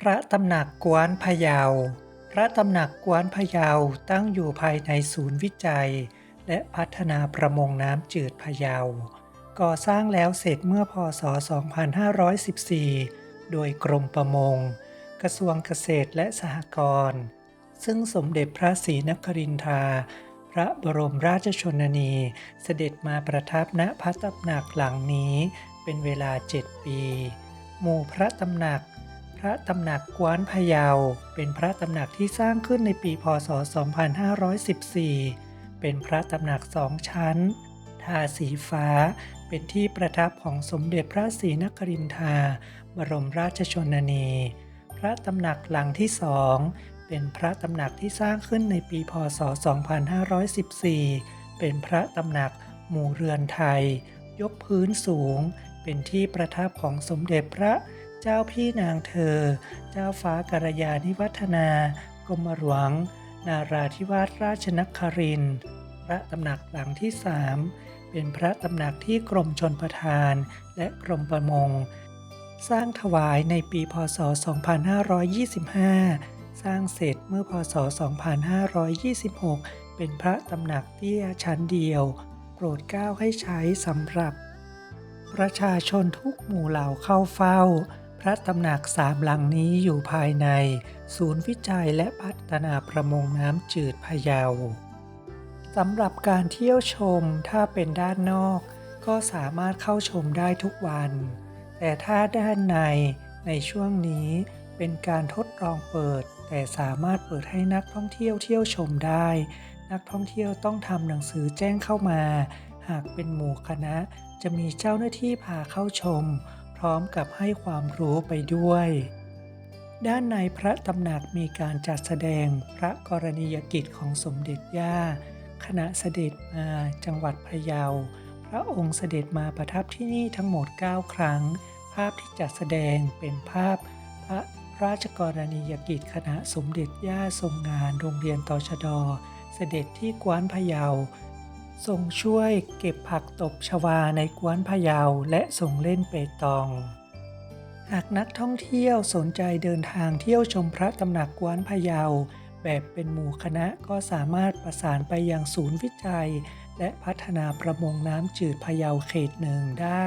พระตำหนักกวนพะเยา พระตำหนักกวนพะเยาตั้งอยู่ภายในศูนย์วิจัย และพัฒนาประมงน้ำจืดพะเยา ก่อสร้างแล้วเสร็จเมื่อพศ 2514 โดยกรมประมง กระทรวงเกษตรและสหกรณ์ ซึ่งสมเด็จพระศรีนครินทราพระบรมราชชนนี เสด็จมาประทับณพระตำหนักหลังนี้เป็นเวลา7ปี หมู่พระตำหนัก ระตำหนักกวานพะเยา เป็นพระตำหนักที่สร้างขึ้นในปีพศ 2514 เป็นพระตำหนักสองชั้น ทาสีฟ้า เป็นที่ประทับของสมเด็จพระศรีนครินทรา บรมราชชนนี พระตำหนักหลังที่สอง เป็นพระตำหนักที่สร้างขึ้นในปีพศ 2514 เป็นพระตำหนักหมู่เรือนไทย ยกพื้นสูง เป็นที่ประทับของสมเด็จพระ เจ้าพี่นางเธอ เจ้าฟ้ากัลยาณิวัฒนากรมหลวง นาราธิวาสราชนครินทร์พระตำหนักหลังที่สามเป็นพระตำหนักที่กรมชนประทานและกรมประมง สร้างถวายในปีพศ 2525 สร้างเสร็จเมื่อพศ 2526 เป็นพระตำหนักเตี้ยชั้นเดียว โปรดเกล้าให้ใช้สำหรับ ประชาชนทุกหมู่เหล่าเข้าเฝ้า ระตำหนักสามหลังนี้อยู่ภายใน ศูนย์วิจัยและพัฒนาประมงน้ำจืดพะเยาสำหรับการเที่ยวชมถ้าเป็นด้านนอก ก็สามารถเข้าชมได้ทุกวัน แต่ถ้าด้านในในช่วงนี้เป็นการทดลองเปิด แต่สามารถเปิดให้นักท่องเที่ยวเที่ยวชมได้ นักท่องเที่ยวต้องทำหนังสือแจ้งเข้ามา หากเป็นหมู่คณะจะมีเจ้าหน้าที่พาเข้าชม พร้อมกับให้ความรู้ไปด้วย ด้านในพระตำหนักมีการจัดแสดงพระกรณียกิจของสมเด็จย่าขณะเสด็จมาจังหวัดพะเยา พระองค์เสด็จมาประทับที่นี่ทั้งหมด 9 ครั้ง ภาพที่จัดแสดงเป็นภาพพระราชกรณียกิจคณะสมเด็จย่าทรงงานโรงเรียนตชด เสด็จที่กวานพะเยา ทรงช่วยเก็บผักตบชวาในกวนพะเยาและทรงเล่นเปตอง หากนักท่องเที่ยวสนใจเดินทางเที่ยวชมพระตำหนักกวนพะเยา แบบเป็นหมู่คณะก็สามารถประสานไปยังศูนย์วิจัย และพัฒนาประมงน้ำจืดพะเยาเขตหนึ่งได้